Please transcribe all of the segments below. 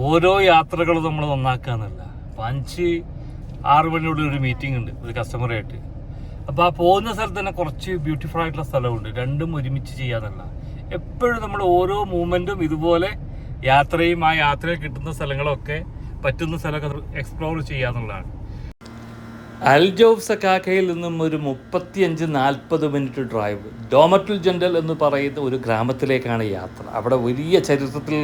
ഓരോ യാത്രകളും നമ്മൾ നന്നാക്കാന്നല്ല അപ്പം അഞ്ച് ആറ് മണിയോട് ഒരു മീറ്റിംഗ് ഉണ്ട് ഒരു കസ്റ്റമറായിട്ട് അപ്പോൾ ആ പോകുന്ന സ്ഥലത്ത് തന്നെ കുറച്ച് ബ്യൂട്ടിഫുൾ ആയിട്ടുള്ള സ്ഥലമുണ്ട്. രണ്ടും ഒരുമിച്ച് ചെയ്യാന്നല്ല. എപ്പോഴും നമ്മൾ ഓരോ മൂവ്മെന്റും ഇതുപോലെ യാത്രയും ആ യാത്രയിൽ കിട്ടുന്ന സ്ഥലങ്ങളൊക്കെ പറ്റുന്ന സ്ഥലമൊക്കെ എക്സ്പ്ലോർ ചെയ്യാന്നുള്ളതാണ്. അൽജോഫ് സക്കാക്കയിൽ നിന്നും ഒരു മുപ്പത്തിയഞ്ച് നാൽപ്പത് മിനിറ്റ് ഡ്രൈവ് ഡോമറ്റുൽ ജണ്ടൽ എന്ന് പറയുന്ന ഒരു ഗ്രാമത്തിലേക്കാണ് യാത്ര. അവിടെ വലിയ ചരിത്രത്തിൽ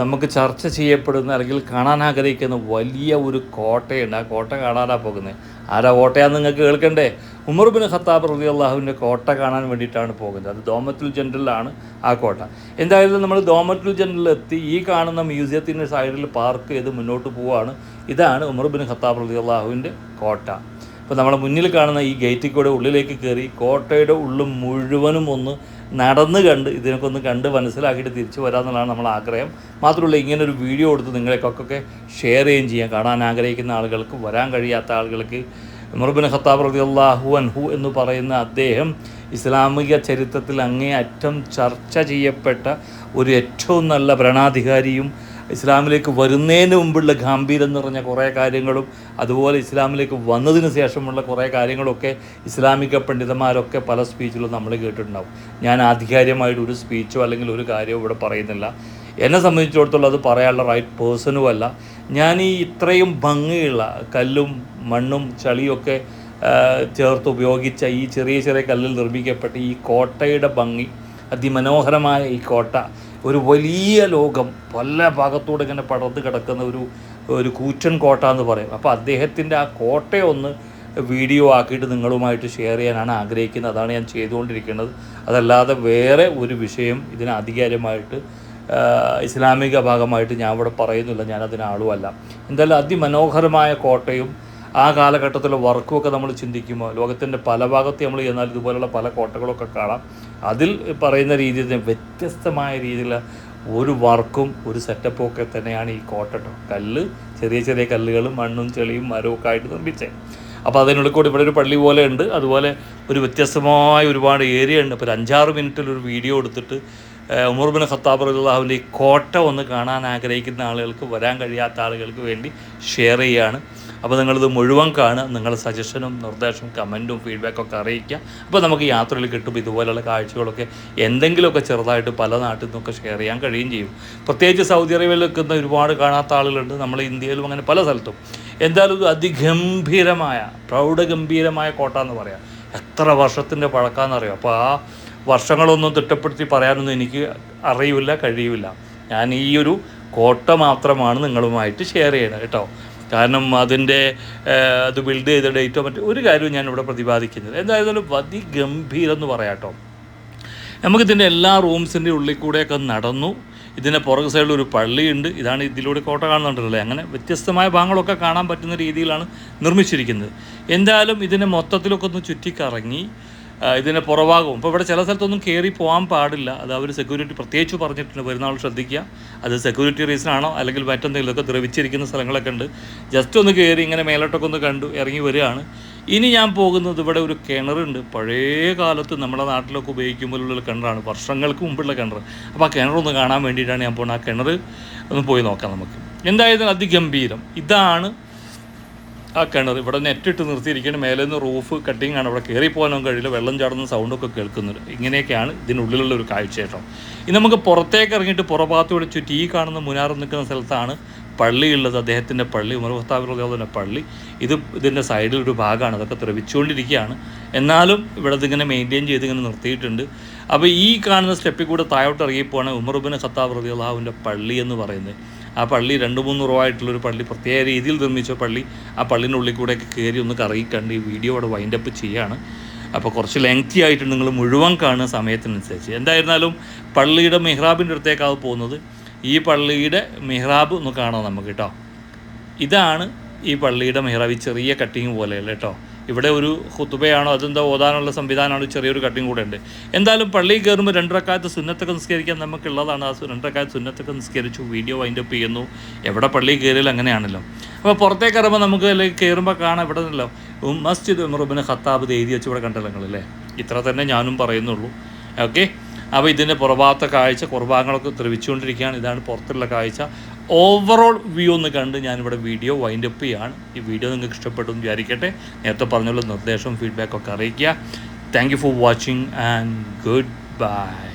നമുക്ക് ചർച്ച ചെയ്യപ്പെടുന്ന അല്ലെങ്കിൽ കാണാൻ ആഗ്രഹിക്കുന്ന വലിയ ഒരു കോട്ടയുണ്ട്. ആ കോട്ട കാണാനാ പോകുന്നത് ആരാ കോട്ടയാന്ന് നിങ്ങൾക്ക് കേൾക്കണ്ടേ? ഉമർ ബിൻ ഖത്താബ് റബി അള്ളാഹുവിന്റെ കോട്ട കാണാൻ വേണ്ടിയിട്ടാണ് പോകുന്നത്. അത് ദോമത്തുൽ ജനറലാണ് ആ കോട്ട. എന്തായാലും നമ്മൾ ദോമത്തുൽ ജനറലിൽ എത്തി ഈ കാണുന്ന മ്യൂസിയത്തിന്റെ സൈഡിൽ പാർക്ക് ചെയ്ത് മുന്നോട്ട് പോവുകയാണ് ഇതാണ് ഉമർ ബിൻ ഖത്താബ് റബി അള്ളാഹുവിന്റെ കോട്ട. അപ്പോൾ നമ്മളെ മുന്നിൽ കാണുന്ന ഈ ഗേറ്റിൽ കൂടെ ഉള്ളിലേക്ക് കയറി കോട്ടയുടെ ഉള്ളും മുഴുവനും ഒന്ന് നടന്ന് കണ്ട് ഇതിനൊക്കെ ഒന്ന് കണ്ട് മനസ്സിലാക്കിയിട്ട് തിരിച്ചു വരാമെന്നുള്ളതാണ് നമ്മളെ ആഗ്രഹം. മാത്രമല്ല ഇങ്ങനൊരു വീഡിയോ കൊടുത്ത് നിങ്ങളെക്കൊക്കെ ഷെയർ ചെയ്യുകയും ചെയ്യാം. കാണാൻ ആഗ്രഹിക്കുന്ന ആളുകൾക്ക് വരാൻ കഴിയാത്ത ആളുകൾക്ക്. മുറബിൻ ഖത്താബ് റതി അള്ളാഹു അൻഹു എന്ന് പറയുന്ന അദ്ദേഹം ഇസ്ലാമിക ചരിത്രത്തിൽ അങ്ങേയറ്റം ചർച്ച ചെയ്യപ്പെട്ട ഒരു ഏറ്റവും നല്ല ഭരണാധികാരിയും ഇസ്ലാമിലേക്ക് വരുന്നതിന് മുമ്പുള്ള ഗാംഭീര്യം നിറഞ്ഞ കുറേ കാര്യങ്ങളും അതുപോലെ ഇസ്ലാമിലേക്ക് വന്നതിന് ശേഷമുള്ള കുറേ കാര്യങ്ങളൊക്കെ ഇസ്ലാമിക പണ്ഡിതന്മാരൊക്കെ പല സ്പീച്ചിലും നമ്മൾ കേട്ടിട്ടുണ്ടാവും. ഞാൻ ആധികാരികമായിട്ട് ഒരു സ്പീച്ചോ അല്ലെങ്കിൽ ഒരു കാര്യമോ ഇവിടെ പറയുന്നില്ല. എന്നെ സംബന്ധിച്ചിടത്തോളം അത് പറയാനുള്ള റൈറ്റ് പേഴ്സണും അല്ല. ഞാൻ ഈ ഇത്രയും ഭംഗിയുള്ള കല്ലും മണ്ണും ചളിയൊക്കെ ചേർത്ത് ഉപയോഗിച്ച ഈ ചെറിയ ചെറിയ കല്ലിൽ നിർമ്മിക്കപ്പെട്ട ഈ കോട്ടയുടെ ഭംഗി അതിമനോഹരമായ ഈ കോട്ട ഒരു വലിയ ലോകം പല ഭാഗത്തൂടെ ഇങ്ങനെ പടർന്ന് കിടക്കുന്ന ഒരു ഒരു കൂറ്റൻ കോട്ട എന്ന് പറയും. അപ്പോൾ അദ്ദേഹത്തിന്റെ ആ കോട്ടയൊന്ന് വീഡിയോ ആക്കിയിട്ട് നിങ്ങളുമായിട്ട് ഷെയർ ചെയ്യാനാണ് ആഗ്രഹിക്കുന്നത്. അതാണ് ഞാൻ ചെയ്തുകൊണ്ടിരിക്കുന്നത്. അതല്ലാതെ വേറെ ഒരു വിഷയം ഇതിന് ആധികാരികമായിട്ട് ഇസ്ലാമിക ഭാഗമായിട്ട് ഞാൻ ഇവിടെ പറയുന്നില്ല. ഞാൻ അതിന് ആളുമല്ല. എന്തായാലും അതിമനോഹരമായ കോട്ടയും ആ കാലഘട്ടത്തിലെ വർക്കുമൊക്കെ നമ്മൾ ചിന്തിക്കുമ്പോൾ ലോകത്തിന്റെ പല ഭാഗത്ത് നമ്മൾ ചെന്നാൽ ഇതുപോലുള്ള പല കോട്ടകളൊക്കെ കാണാം. അതിൽ പറയുന്ന രീതിയിൽ വ്യത്യസ്തമായ രീതിയിൽ ഒരു വർക്കും ഒരു സെറ്റപ്പും ഒക്കെ തന്നെയാണ് ഈ കോട്ടട്ട കല്ല് ചെറിയ ചെറിയ കല്ലുകളും മണ്ണും ചെളിയും മരവും ഒക്കെ ആയിട്ട് നിർമ്മിച്ചത് അപ്പോൾ അതിനുള്ളിൽ കൂടി ഇവിടെ ഒരു പള്ളി പോലെ ഉണ്ട്. അതുപോലെ ഒരു വ്യത്യസ്തമായ ഒരുപാട് ഏരിയ ഉണ്ട്. അപ്പോൾ ഒരു അഞ്ചാറ് മിനിറ്റിൽ ഒരു വീഡിയോ എടുത്തിട്ട് ഉമർബിൻ ഉമർ ബിൻ ഖത്താബ് റഹുല്ലാഹുവിന്റെ ഈ കോട്ട ഒന്ന് കാണാൻ ആഗ്രഹിക്കുന്ന ആളുകൾക്ക് വരാൻ കഴിയാത്ത ആളുകൾക്ക് വേണ്ടി ഷെയർ ചെയ്യുകയാണ് അപ്പോൾ നിങ്ങളിത് മുഴുവൻ കാണുക നിങ്ങളുടെ സജഷനും നിർദ്ദേശവും കമന്റും ഫീഡ്ബാക്കൊക്കെ അറിയിക്കുക. അപ്പോൾ നമുക്ക് യാത്രയിൽ കിട്ടും ഇതുപോലെയുള്ള കാഴ്ചകളൊക്കെ എന്തെങ്കിലുമൊക്കെ ചെറുതായിട്ട് പല നാട്ടിൽ നിന്നൊക്കെ ഷെയർ ചെയ്യാൻ കഴിയും ചെയ്യും. പ്രത്യേകിച്ച് സൗദി അറേബ്യയിൽ നിൽക്കുന്ന ഒരുപാട് കാണാത്ത ആളുകളുണ്ട്. നമ്മൾ ഇന്ത്യയിലും അങ്ങനെ പല സ്ഥലത്തും. എന്തായാലും ഇത് അതിഗംഭീരമായ പ്രൗഢഗംഭീരമായ കോട്ട എന്ന് പറയാം. എത്ര വർഷത്തിന്റെ പഴക്കാമെന്നറിയാം? അപ്പോൾ ആ വർഷങ്ങളൊന്നും തിട്ടപ്പെടുത്തി പറയാനൊന്നും എനിക്ക് അറിയില്ല കഴിയില്ല. ഞാൻ ഈ ഒരു കോട്ട മാത്രമാണ് നിങ്ങളുമായിട്ട് ഷെയർ ചെയ്യണത് കേട്ടോ. കാരണം അതിന്റെ അത് ബിൽഡ് ചെയ്ത ഡേറ്റോ മറ്റോ ഒരു കാര്യവും ഞാൻ ഇവിടെ പ്രതിപാദിക്കുന്നത് എന്തായാലും അതിഗംഭീരം എന്ന് പറയാട്ടോ നമുക്കിതിന്റെ എല്ലാ റൂംസിന്റെ ഉള്ളിൽ കൂടെയൊക്കെ നടന്നു. ഇതിന്റെ പുറകു സൈഡിൽ ഒരു പള്ളിയുണ്ട്. ഇതാണ് ഇതിലൂടെ കോട്ട കാണുന്നുണ്ടല്ലേ അങ്ങനെ വ്യത്യസ്തമായ ഭാഗങ്ങളൊക്കെ കാണാൻ പറ്റുന്ന രീതിയിലാണ് നിർമ്മിച്ചിരിക്കുന്നത്. എന്തായാലും ഇതിനെ മൊത്തത്തിലൊക്കെ ഒന്ന് ചുറ്റിക്കറങ്ങി ആ, പുറവാകും. അപ്പോൾ ഇവിടെ ചില സ്ഥലത്തൊന്നും കയറി പോകാൻ പാടില്ല. അത് അവർ സെക്യൂരിറ്റി പ്രത്യേകിച്ച് പറഞ്ഞിട്ടുണ്ട്. വരുന്ന ശ്രദ്ധിക്കുക. അത് സെക്യൂരിറ്റി റീസൺ ആണോ? അല്ലെങ്കിൽ മറ്റെന്തെങ്കിലുമൊക്കെ ദ്രവിച്ചിരിക്കുന്ന സ്ഥലങ്ങളൊക്കെ ഉണ്ട്. ജസ്റ്റ് ഒന്ന് കയറി ഇങ്ങനെ മേലോട്ടൊക്കെ ഒന്ന് കണ്ടു ഇറങ്ങി വരികയാണ്. ഇനി ഞാൻ പോകുന്നത് ഇവിടെ ഒരു കിണറുണ്ട്. പഴയ കാലത്ത് നമ്മുടെ നാട്ടിലൊക്കെ ഉപയോഗിക്കുമ്പോഴുള്ള കിണറാണ്. വർഷങ്ങൾക്ക് മുമ്പുള്ള കിണർ അപ്പോൾ ആ കിണറൊന്ന് കാണാൻ വേണ്ടിയിട്ടാണ് ഞാൻ പോകുന്നത്. ആ കിണർ ഒന്ന് പോയി നോക്കാം നമുക്ക്. എന്തായാലും അതിഗംഭീരം. ഇതാണ് ആ കിണർ ഇവിടെ നെറ്റിട്ട് നിർത്തിയിരിക്കുകയാണ്. മേലെ നിന്ന് റൂഫ് കട്ടിങ് ആണ്. ഇവിടെ കയറി കഴിയില്ല. വെള്ളം ചാടുന്ന സൗണ്ടൊക്കെ കേൾക്കുന്നത് ഇങ്ങനെയൊക്കെയാണ് ഇതിനുള്ളിലുള്ള ഒരു കാഴ്ച കേട്ടോ ഇനി നമുക്ക് പുറത്തേക്ക് ഇറങ്ങിയിട്ട് പുറഭാഗത്തൂടെ ചുറ്റി ഈ കാണുന്ന മുനാർ നിൽക്കുന്ന സ്ഥലത്താണ് പള്ളിയുള്ളത് അദ്ദേഹത്തിന്റെ പള്ളി ഉമർ ഖത്താബിന്റെ പള്ളി. ഇത് ഇതിന്റെ സൈഡിൽ ഒരു ഭാഗമാണ്. അതൊക്കെ ത്രവിച്ചുകൊണ്ടിരിക്കുകയാണ് എന്നാലും ഇവിടെ ഇതിങ്ങനെ മെയിന്റെയിൻ ചെയ്ത് ഇങ്ങനെ നിർത്തിയിട്ടുണ്ട്. അപ്പോൾ ഈ കാണുന്ന സ്റ്റെപ്പിൽ കൂടെ താഴോട്ട് ഇറങ്ങിപ്പോവാണ് ഉമർബിൻ ഖത്താബ് റതി അള്ളാഹുവിന്റെ പള്ളി എന്ന് പറയുന്നത്. ആ പള്ളി രണ്ട് മൂന്ന് ഒരു പള്ളി പ്രത്യേക രീതിയിൽ നിർമ്മിച്ച പള്ളി ആ പള്ളിന്റെ ഉള്ളിൽ കൂടെയൊക്കെ കയറി ഒന്ന് കറങ്ങി കണ്ട് ഈ വീഡിയോ അവിടെ വൈൻഡപ്പ് ചെയ്യാണ്. അപ്പോൾ കുറച്ച് ലെങ്തി ആയിട്ട് നിങ്ങൾ മുഴുവൻ കാണുന്ന സമയത്തിനനുസരിച്ച്. എന്തായിരുന്നാലും പള്ളിയുടെ മെഹ്റാബിന്റെ അടുത്തേക്കാവും പോകുന്നത്. ഈ പള്ളിയുടെ മെഹ്റാബ് ഒന്ന് കാണാം നമുക്ക് കേട്ടോ ഇതാണ് ഈ പള്ളിയുടെ മെഹ്റാബ് ചെറിയ കട്ടിങ് പോലെയല്ല കേട്ടോ ഇവിടെ ഒരു ഹുത്തുബയാണോ അതെന്താ ഓതാനുള്ള സംവിധാനമാണോ ചെറിയൊരു കട്ടിങ് കൂടെ ഉണ്ട്. എന്തായാലും പള്ളിയിൽ കയറുമ്പോൾ രണ്ടരക്കാലത്ത് സുന്നത്തൊക്കെ നിസ്കരിക്കാൻ നമുക്കുള്ളതാണ്. ആ രണ്ടരക്കാലത്ത് സുന്നത്തൊക്കെ നിസ്കരിച്ചു വീഡിയോ വൈൻഡപ്പ് ചെയ്യുന്നു. എവിടെ പള്ളിയിൽ കയറിയാൽ അങ്ങനെയാണല്ലോ. അപ്പോൾ പുറത്തേക്ക് ഇറങ്ങുമ്പോൾ നമുക്ക് അല്ലെങ്കിൽ കയറുമ്പോൾ കാണാം ഇവിടെ നിന്നല്ലോ മസ്ജിദ് ഉമറുബിന് ഖത്താബ് എഴുതി വെച്ച് ഇവിടെ കണ്ടല്ലോ ഇത്ര തന്നെ ഞാനും പറയുന്നുള്ളൂ. ഓക്കെ? അപ്പോൾ ഇതിന്റെ പുറഭാഗത്തെ കാഴ്ച പുറഭാഗങ്ങളൊക്കെ ദ്രവിച്ചുകൊണ്ടിരിക്കുകയാണ്. ഇതാണ് പുറത്തുള്ള കാഴ്ച. ഓവറോൾ വ്യൂ ഒന്ന് കണ്ട് ഞാനിവിടെ വീഡിയോ വൈൻഡ് അപ്പ് ചെയ്യാണ്. ഈ വീഡിയോ നിങ്ങൾക്ക് ഇഷ്ടപ്പെട്ടു എന്ന് വിചാരിക്കട്ടെ. നേരത്തെ പറഞ്ഞുള്ള നിർദ്ദേശവും ഫീഡ്ബാക്കും ഒക്കെ അറിയിക്കുക. Thank you for watching and good bye